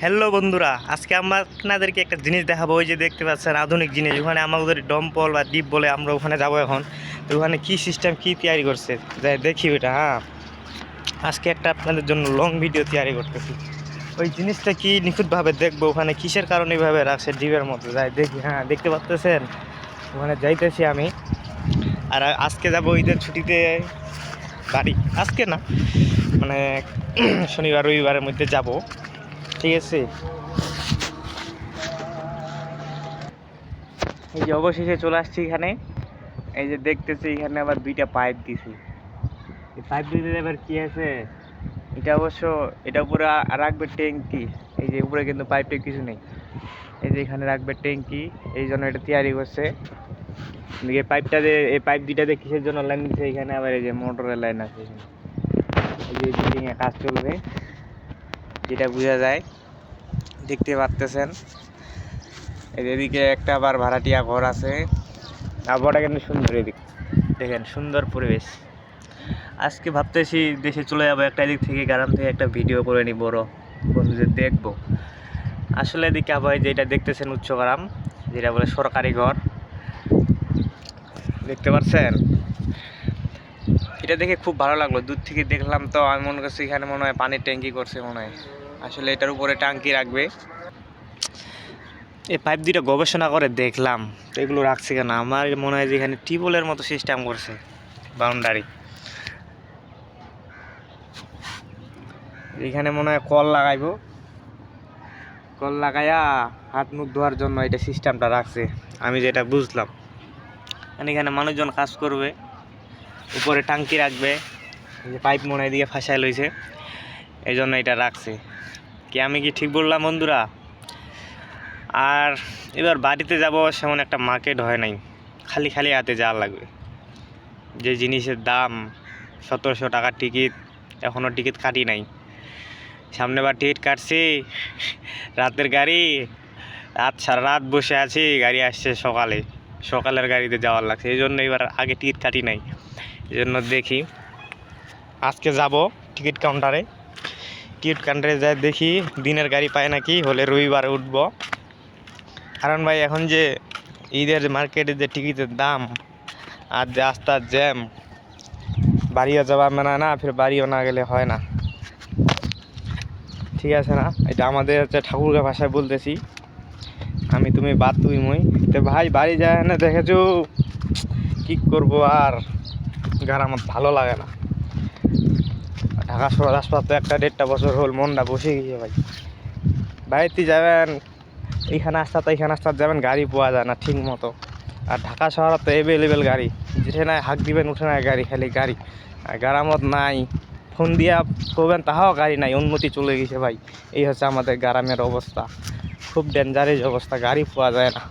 Hello বন্ধুরা, আজকে আমরা আপনাদেরকে একটা জিনিস দেখাবো, ওই যে দেখতে পাচ্ছেন আধুনিক জিনিস। ওখানে আমাদের ডম্পল বা ডিপ বলে আমরা ওখানে যাব এখন। তো ওখানে কি সিস্টেম কি তৈরি করছে? যাই দেখি ওইটা হ্যাঁ। আজকে একটা আপনাদের জন্য লং ভিডিও তৈরি করতেছি। ওই জিনিসটা কি নিখুঁতভাবে দেখব, ওখানে কিসের কারণে এইভাবে রাখছে ডিপের মতো যাই দেখি হ্যাঁ দেখতে পাচ্তেছেন ওখানে যাইতেছি আমি। আর আজকে যাব ঈদের ছুটিতে বাড়ি। আজকে না মানে শনিবার, রবিবারের মধ্যে যাব। ঠিক আছে এই যে অবশেষে চলে আসছি এখানে। এই যে দেখতেছি এখানে আবার দুইটা পাইপ দিছি। এই পাইপ দিতে এবার কি আছে? এটা অবশ্য, এটা উপরে রাখবে ট্যাঙ্কি। এই যে উপরে কিন্তু পাইপে কিছু নেই। এই যে এখানে রাখবে ট্যাঙ্কি। এই জন্য এটা তৈরি করছে। এই পাইপটা দিয়ে এই পাইপ দুইটা দিয়ে কিসের জন্য লাইন দিচ্ছে এখানে আবার এই যে মোটরের লাইন আছে এই যে বিল্ডিং এ কাজ চলবে। যেটা বোঝা যায়, দেখতে পারতেছেন। এদিকে একটা আবার ভাড়াটিয়া ঘর আছে। আবহাওয়াটা কিন্তু সুন্দর এদিক? দেখেন, সুন্দর পরিবেশ। আজকে ভাবতেছি দেশে চলে যাব একটা এদিক থেকে গ্রাম থেকে একটা ভিডিও করে নিই বড় বন্ধুদের দেখব। আসলে এদিকে আবহাওয়া যেটা দেখতেছেন উচ্চগ্রাম যেটা বলে সরকারি ঘর। দেখতে পাচ্ছেন এটা দেখে খুব ভালো লাগল। দূর থেকে দেখলাম তো আমি মনে করছি এখানে মনে হয় পানির ট্যাঙ্কি করছে মনে হয়। আসলে এটার উপরে ট্যাঙ্কি রাখবে। এই পাইপ দুইটা গবেষণা করে দেখলাম, তো এগুলো রাখছে কেন? আমার মনে হয় যে এখানে টিউবওয়েলের মতো সিস্টেম করছে, বাউন্ডারি। এখানে মনে হয় কল লাগাইবো। কল লাগাইয়া হাত মুখ ধোয়ার জন্য এটা সিস্টেমটা রাখছে। আমি যেটা বুঝলাম। এখানে মানুষজন কাজ করবে। উপরে টাঙ্কি রাখবে। যে পাইপ মনে দিয়ে ফাঁসায় লইছে। এই জন্য এটা রাখছে। কি আমি কি ঠিক বললাম বন্ধুরা? আর এবার বাড়িতে যাব, সেমন একটা মার্কেট হয় নাই। খালি খালি হাতে যাওয়া লাগবে। যে জিনিসের দাম, সতেরোশো টাকার টিকিট এখনও টিকিট কাটি নাই। সামনে বার টিকিট কাটছি, রাতের গাড়ি, রাত সারা রাত বসে আছি, গাড়ি আসছে সকালে। সকালের গাড়িতে যাওয়ার লাগছে। এই জন্য এবার আগে টিকিট কাটি নাই। এই জন্য দেখি। আজকে যাব টিকিট কাউন্টারে টিকিট কাউন্টারে যাই দেখি, দিনের গাড়ি পায় নাকি, হলে রবিবারে উঠব। কারণ ভাই, এখন যে ঈদের মার্কেটে যে টিকিটের দাম আর যে রাস্তার জ্যাম বাড়িও যাওয়া মানে না, ফের বাড়িও না গেলে হয় না। ঠিক আছে না? এটা আমাদের হচ্ছে ঠাকুরকে ভাষায় বলতেছি। আমি তুমি বাদ তুই মই। তো ভাই, বাড়ি যায় না, দেখেছ? কি করব আর? গার আমার ভালো লাগে না। ঢাকা শহর হাসপাতাল তো একটা দেড়টা বছর হল, মনটা বসে গিয়েছে ভাই। বাড়িতে যাবেন, এইখানে আসতে এইখানে আসতে যাবেন, গাড়ি পাওয়া যায় না ঠিক মতো। আর ঢাকা শহরে তো অ্যাভেলেবেল গাড়ি। যেঠে নাই হাঁক দিবেন, উঠে নাই গাড়ি, খালি গাড়ি। আর গ্রামত নাই। ফোন দিয়া করবেন তাহাও গাড়ি নাই, উন্নতি চলে গেছে ভাই। এই হচ্ছে আমাদের গ্রামের অবস্থা। খুব ডেঞ্জারেজ অবস্থা গাড়ি পাওয়া যায় না।